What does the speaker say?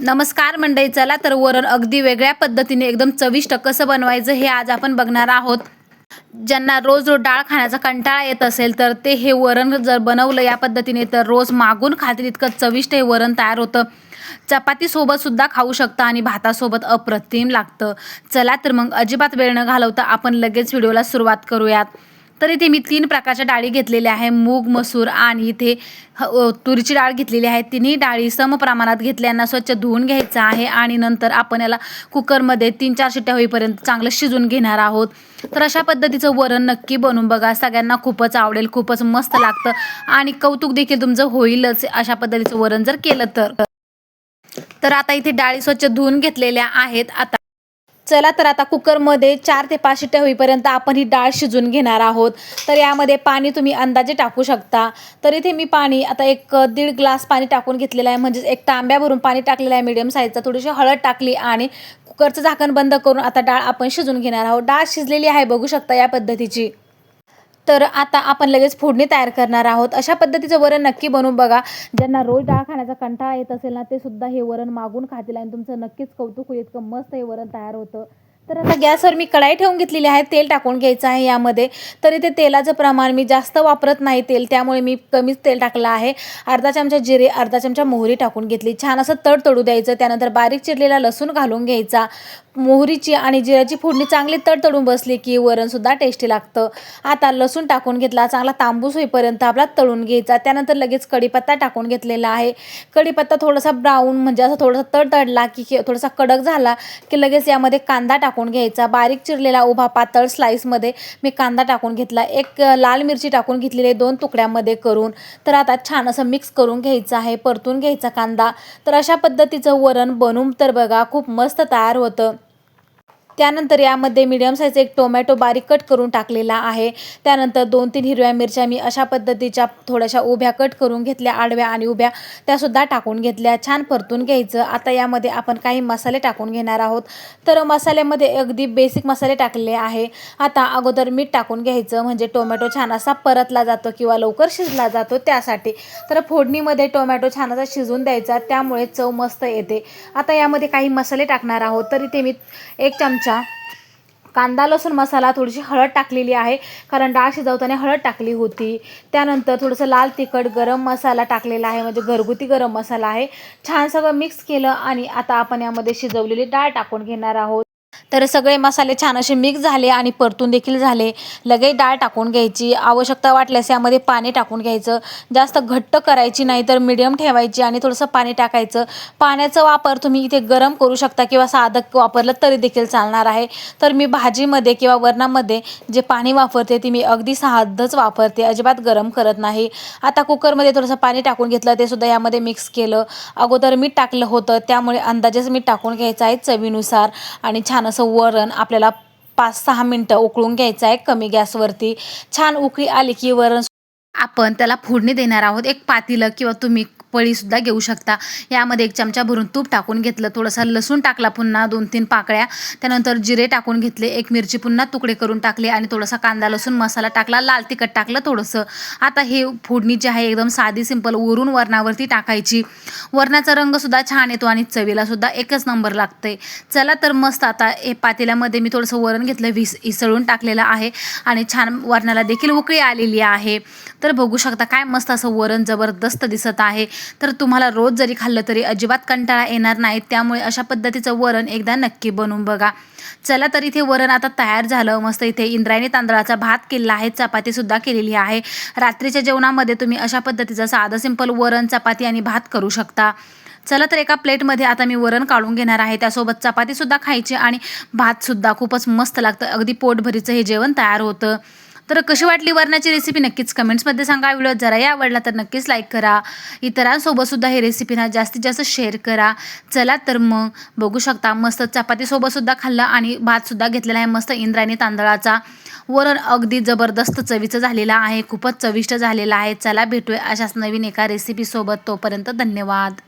नमस्कार मंडळी चला तर वरण अगदी वेगळ्या पद्धतीने एकदम चविष्ट कसं बनवायचं हे आज आपण बघणार आहोत. ज्यांना रोज रोज डाळ खाण्याचा कंटाळा येत असेल तर ते हे वरण जर बनवलं या पद्धतीने तर रोज मागून खातील इतकं चविष्ट हे वरण तयार होतं. चपातीसोबत सुद्धा खाऊ शकता आणि भातासोबत अप्रतिम लागतं. चला तर मग अजिबात वेळ न घालवता आपण लगेच व्हिडिओला सुरुवात करूयात. तर इथे मी तीन प्रकारच्या डाळी घेतलेल्या आहे. मूग मसूर आणि इथे तुरीची डाळ घेतलेली आहे. तिन्ही डाळी सम प्रमाणात घेतल्यांना स्वच्छ धुवून घ्यायचं आहे आणि नंतर आपण याला कुकरमध्ये तीन चार शिट्ट्या होईपर्यंत चांगलं शिजून घेणार आहोत. तर अशा पद्धतीचं वरण नक्की बनवून बघा. सगळ्यांना खूपच आवडेल खूपच मस्त लागतं आणि कौतुक देखील तुमचं होईलच अशा पद्धतीचं वरण जर केलं तर. तर आता इथे डाळी स्वच्छ धुवून घेतलेल्या आहेत. आता चला तर आता कुकरमध्ये चार ते पाच शिट्ट्या होईपर्यंत आपण ही डाळ शिजून घेणार आहोत. तर यामध्ये पाणी तुम्ही अंदाजे टाकू शकता. तर इथे मी पाणी आता एक दीड ग्लास पाणी टाकून घेतलेलं आहे. म्हणजेच एक तांब्या भरून पाणी टाकलेलं आहे मीडियम साईजचा थोडीशी हळद टाकली आणि कुकरचं झाकण बंद करून आता डाळ आपण शिजून घेणार आहोत. डाळ शिजलेली आहे बघू शकता या पद्धतीची. तर आता आपण लगेच फोडणी तयार करणार आहोत. अशा पद्धतीचं वरण नक्की बनवून बघा. ज्यांना रोज डाळ खाण्याचा कंटाळा येत असेल ना ते सुद्धा हे वरण मागून खातील आणि तुमचं नक्कीच कौतुक होईल. इतकं मस्त हे वरण तयार होतं. तर आता गॅसवर मी कढाई ठेवून घेतलेली आहे. तेल टाकून घ्यायचं आहे यामध्ये. तर इथे तेलाचं प्रमाण मी जास्त वापरत नाही तेल. त्यामुळे मी कमीच तेल टाकलं आहे. अर्धा चमचा जिरे अर्धा चमचा मोहरी टाकून घेतली. छान असं तड तडू द्यायचं. त्यानंतर बारीक चिरलेला लसूण घालून घ्यायचा. मोहरीची आणि जिऱ्याची फोडणी चांगली तडतडून बसली की वरणसुद्धा टेस्टी लागतं. आता लसूण टाकून घेतला चांगला तांबूस होईपर्यंत आपला तळून घ्यायचा. त्यानंतर लगेच कढीपत्ता टाकून घेतलेला आहे. कढीपत्ता थोडासा ब्राऊन म्हणजे असं थोडासा तडतडला की थोडासा कडक झाला की लगेच यामध्ये कांदा टाकून घ्यायचा. बारीक चिरलेला उभा पातळ स्लाईसमध्ये मी कांदा टाकून घेतला. एक लाल मिरची टाकून घेतलेली दोन तुकड्यामध्ये करून. तर आता छान असं मिक्स करून घ्यायचं आहे. परतून घ्यायचा कांदा. तर अशा पद्धतीचं वरण बनून तर बघा खूप मस्त तयार होतं. त्यानंतर यामध्ये मिडियम साईज एक टोमॅटो बारीक कट करून टाकलेला आहे. त्यानंतर दोन तीन हिरव्या मिरच्या मी अशा पद्धतीच्या थोड्याशा उभ्या कट करून घेतल्या आडव्या आणि उभ्या. त्यासुद्धा टाकून घेतल्या. छान परतून घ्यायचं. आता यामध्ये आपण काही मसाले टाकून घेणार आहोत. तर मसाल्यामध्ये अगदी बेसिक मसाले टाकले आहे. आता अगोदर मीठ टाकून घ्यायचं. म्हणजे टोमॅटो छान असा परतला जातो किंवा लवकर शिजला जातो त्यासाठी. तर फोडणीमध्ये टोमॅटो छान असा शिजून द्यायचा. त्यामुळे चव मस्त येते. आता यामध्ये काही मसाले टाकणार आहोत. तर इथे मी एक चमचा कांदा लसूण मसाला थोडीशी हळद टाकलेली आहे. कारण डाळ शिजवताना हळद टाकली होती. त्यानंतर थोडंसं लाल तिखट गरम मसाला टाकलेला आहे. म्हणजे घरगुती गरम मसाला आहे. छान सगळं मिक्स केलं आणि आता आपण यामध्ये शिजवलेली डाळ टाकून घेणार आहोत. तर सगळे मसाले छान असे मिक्स झाले आणि परतून देखील झाले. लगेच डाळ टाकून घ्यायची. आवश्यकता वाटल्यास यामध्ये पाणी टाकून घ्यायचं. जास्त घट्ट करायची नाही तर मिडियम ठेवायची आणि थोडंसं पाणी टाकायचं. पाण्याचा वापर तुम्ही इथे गरम करू शकता किंवा साधं वापरलं तरी देखील चालणार आहे. तर मी भाजीमध्ये किंवा वरणामध्ये जे पाणी वापरते ते मी अगदी साधंच वापरते. अजिबात गरम करत नाही. आता कुकरमध्ये थोडंसं पाणी टाकून घेतलं ते सुद्धा यामध्ये मिक्स केलं. अगोदर मीठ टाकलं होतं. त्यामुळे अंदाजेच मीठ टाकून घ्यायचं आहे चवीनुसार आणि छान असं वरण आपल्याला पाच सहा मिनटं उकळून घ्यायचं आहे कमी गॅसवरती. छान उकळी आली की वरण आपण त्याला फोडणी देणार आहोत. एक पातीलं किंवा तुम्ही पळीसुद्धा घेऊ शकता. यामध्ये एक चमचा भरून तूप टाकून घेतलं. थोडासा लसूण टाकला पुन्हा दोन तीन पाकळ्या. त्यानंतर जिरे टाकून घेतले. एक मिरची पुन्हा तुकडे करून टाकले आणि थोडासा कांदा लसूण मसाला टाकला. लाल तिखट टाकलं थोडंसं. आता हे फोडणी जी आहे एकदम साधी सिंपल वरून वरणावरती टाकायची. वरणाचा रंगसुद्धा छान येतो आणि चवीलासुद्धा एकच नंबर लागते चला तर मस्त आता हे पातेल्यामध्ये मी थोडंसं वरण घेतलं. विस इसळून टाकलेलं आहे आणि छान वरणाला देखील उकळी आलेली आहे. तर बघू शकता काय मस्त असं वरण जबरदस्त दिसत आहे. तर तुम्हाला रोज जरी खाल्लं तरी अजिबात कंटाळा येणार नाही. त्यामुळे अशा पद्धतीचं वरण एकदा नक्की बनवून बघा. चला तर इथे वरण आता तयार झालं. मस्त इथे इंद्रायणी तांदळाचा भात केलेला आहे. चपातीसुद्धा केलेली आहे. रात्रीच्या जेवणामध्ये तुम्ही अशा पद्धतीचं साधं सिंपल वरण चपाती आणि भात करू शकता. चला तर एका प्लेटमध्ये आता मी वरण काढून घेणार आहे. त्यासोबत चपातीसुद्धा खायची आणि भातसुद्धा खूपच मस्त लागतं. अगदी पोटभरीचं हे जेवण तयार होतं. तर कशी वाटली वरणाची रेसिपी नक्कीच कमेंट्समध्ये सांगा. व्हिडिओ जरा. आवडला तर नक्कीच लाईक करा. इतरांसोबतसुद्धा हे रेसिपी ना जास्तीत जास्त शेअर करा. चला तर मग बघू शकता. मस्त चपातीसोबतसुद्धा खाल्लं आणि भातसुद्धा घेतलेला आहे मस्त इंद्रायणी तांदळाचा. वरण अगदी जबरदस्त चवीचं झालेलं आहे. खूपच चविष्ट झालेला आहे. चला भेटूया अशाच नवीन एका रेसिपीसोबत तोपर्यंत धन्यवाद.